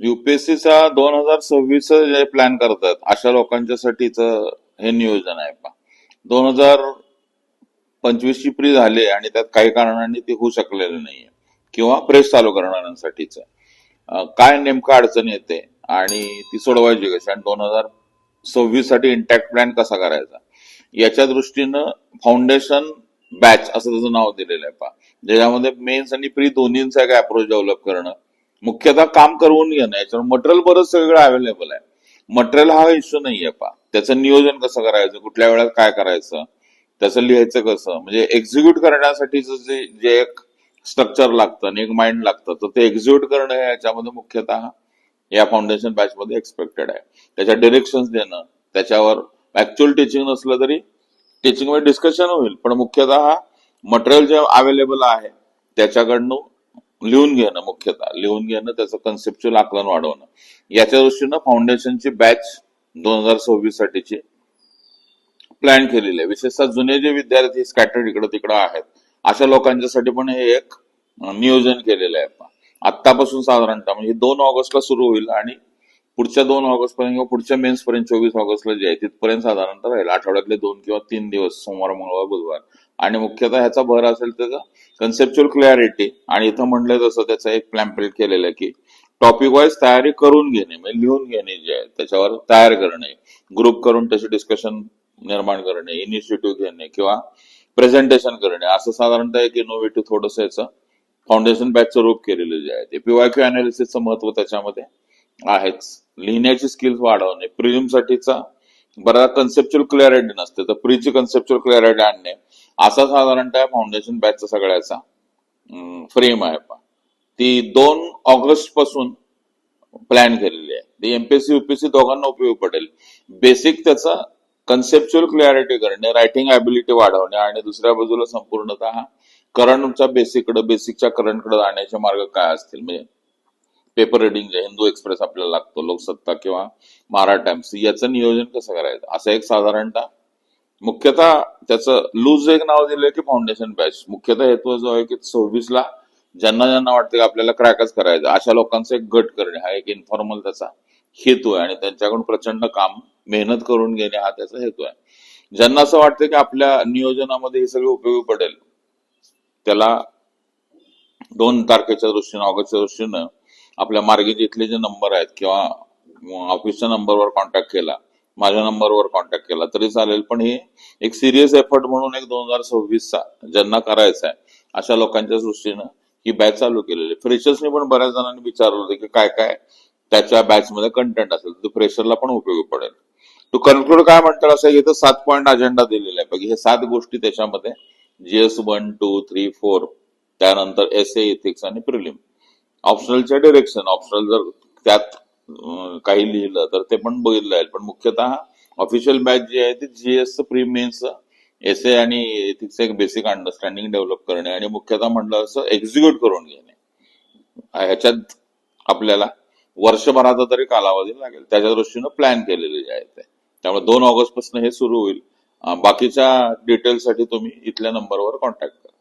युपीएससीचा दोन हजार सव्वीस जे प्लॅन करतात अशा लोकांच्यासाठीच हे नियोजन आहे. पा दोन हजार पंचवीस ची प्री झाली आणि त्यात काही कारणांनी ती होऊ शकलेली नाहीये. किंवा प्रेस चालू करणाऱ्यांसाठीच. काय नेमकं अडचण येते आणि ती सोडवायची कशी? आणि दोन हजार सव्वीससाठी इंटॅक्ट प्लॅन कसा करायचा? याच्या दृष्टीनं फाउंडेशन बॅच असं त्याचं नाव दिलेलं आहे. पा ज्याच्यामध्ये मेन्स आणि प्री दोन्हींचा एक अप्रोच डेव्हलप करणं मुख्यतः काम करून घेणं याच्यावर मटेरियल बरंच सगळं अवेलेबल आहे. मटेरियल हा इश्यू नाहीये पा त्याचं नियोजन कसं करायचं? कुठल्या वेळात काय करायचं? त्याचं लिहायचं कसं? म्हणजे एक्झिक्यूट करण्यासाठीच जे जे एक स्ट्रक्चर लागतं आणि एक माइंड लागतं तर ते एक्झिक्यूट करणं हे याच्यामध्ये मुख्यतः या फाउंडेशन बॅच मध्ये एक्सपेक्टेड आहे. त्याच्या डिरेक्शन देणं त्याच्यावर ऍक्च्युअल टीचिंग नसलं तरी टीचिंगमध्ये डिस्कशन होईल. पण मुख्यतः मटेरियल जे अवेलेबल आहे त्याच्याकडनं लिहून घेणं मुख्यतः लिहून घेणं त्याचं कन्सेप्च्युअल आकलन वाढवणं. याच्या दृष्टीनं फाउंडेशनची बॅच दोन हजार सव्वीस साठीची प्लॅन केलेली आहे. विशेषतः जुने जे विद्यार्थी स्कॅटर्ड इकडे तिकडे आहेत अशा लोकांच्यासाठी पण हे एक नियोजन केलेलं आहे. आतापासून साधारणतः म्हणजे दोन ऑगस्टला सुरू होईल आणि पुढच्या दोन ऑगस्ट पर्यंत किंवा पुढच्या मेन्स पर्यंत चोवीस ऑगस्टला जे आहे तिथपर्यंत साधारणतः राहील. आठवड्यातले दोन किंवा तीन दिवस सोमवार मंगळवार बुधवार. आणि मुख्यतः ह्याचा भर असेल त्याचा कन्सेप्च्युअल क्लॅरिटी आणि इथं म्हणलं तसं त्याचा एक प्लॅम्पलेट केलेलं आहे की टॉपिक वाईज तयारी करून घेणे म्हणजे लिहून घेणे जे आहे त्याच्यावर तयार करणे. ग्रुप करून त्याचे डिस्कशन निर्माण करणे इनिशिएटिव्ह घेणे किंवा प्रेझेंटेशन करणे. असं साधारणतः एक इनोव्हेटिव्ह थोडंसं याचं फाउंडेशन बॅचचं रूप केलेलं जे आहे. ते पीवायक्यू अनालिसिसचं महत्त्व त्याच्यामध्ये आहेच. लिहिण्याची स्किल्स वाढवणे. प्रिलिम साठीचा बऱ्याच कन्सेप्च्युअल क्लॅरिटी नसते. तर प्रीची कन्सेप्च्युअल क्लॅरिटी आणणे. असा साधारणतः फाउंडेशन बॅचचा सगळ्याचा फ्रेम आहे ती दोन ऑगस्टपासून प्लॅन केलेली आहे. ती एमपीएससी युपीएससी दोघांना उपयोग पडेल. बेसिक त्याचा कन्सेप्च्युअल क्लॅरिटी करणे रायटिंग ॲबिलिटी वाढवणे आणि दुसऱ्या बाजूला संपूर्णतः करंटच्या बेसिकडे बेसिकच्या करंटकडे जाण्याचे मार्ग काय असतील? म्हणजे पेपर रिडिंग हिंदू एक्सप्रेस आपल्याला लागतो लोकसत्ता किंवा महाराष्ट्र टाइम्स याचं नियोजन कसं करायचं? असं एक साधारणतः मुख्यतः त्याचं लूज एक नाव दिलंय की फाउंडेशन बॅच मुख्यतः हेतू जो आहे की सव्वीस ला ज्यांना ज्यांना वाटतं की आपल्याला क्रॅकच करायचं अशा लोकांचा एक गट करणे हा एक इन्फॉर्मल त्याचा हेतू आहे आणि त्यांच्याकडून प्रचंड काम मेहनत करून घेणे हा त्याचा हेतू आहे. ज्यांना असं वाटतं की आपल्या नियोजनामध्ये हे सगळे उपयोगी पडेल त्याला दोन तारखेच्या दृष्टीनं ऑगस्टच्या दृष्टीनं आपल्या मार्गे जिथले जे नंबर आहेत किंवा ऑफिसच्या नंबरवर कॉन्टॅक्ट केला माझ्या नंबरवर कॉन्टॅक्ट केला तरी चालेल. पण हे एक सिरियस एफर्ट म्हणून एक दोन हजार सव्वीसचा ज्यांना करायचा आहे अशा लोकांच्या दृष्टीनं ही बॅच चालू केलेली. फ्रेशर्सनी पण बऱ्याच जणांनी विचारलं होतं की काय काय त्याच्या बॅच मध्ये कंटेंट असेल तर फ्रेशरला पण उपयोगी पडेल. तू कन्क्लूड काय म्हणतात असं इथं सात पॉईंट अजेंडा दिलेला आहे. बघ हे सात गोष्टी त्याच्यामध्ये GS one two three four त्यानंतर एस ए इथिक्स आणि प्रिलिम ऑप्शनलच्या डिरेक्शन ऑप्शनल जर त्यात काही लिहिलं तर ते पण बघितलं जाईल. पण मुख्यतः ऑफिशियल बॅच जी आहे ती GS pre mains essay आणि एथिक्स एक बेसिक अंडरस्टँडिंग डेव्हलप करणे आणि मुख्यतः म्हणलं असं एक्झिक्यूट करून घेणे. ह्याच्यात आपल्याला वर्षभराचा तरी कालावधी लागेल. त्याच्या दृष्टीनं प्लॅन केलेले जे आहे ते. त्यामुळे दोन ऑगस्टपासून हे सुरू होईल. बाकीच्या डिटेल्ससाठी तुम्ही इथल्या नंबरवर कॉन्टॅक्ट करा.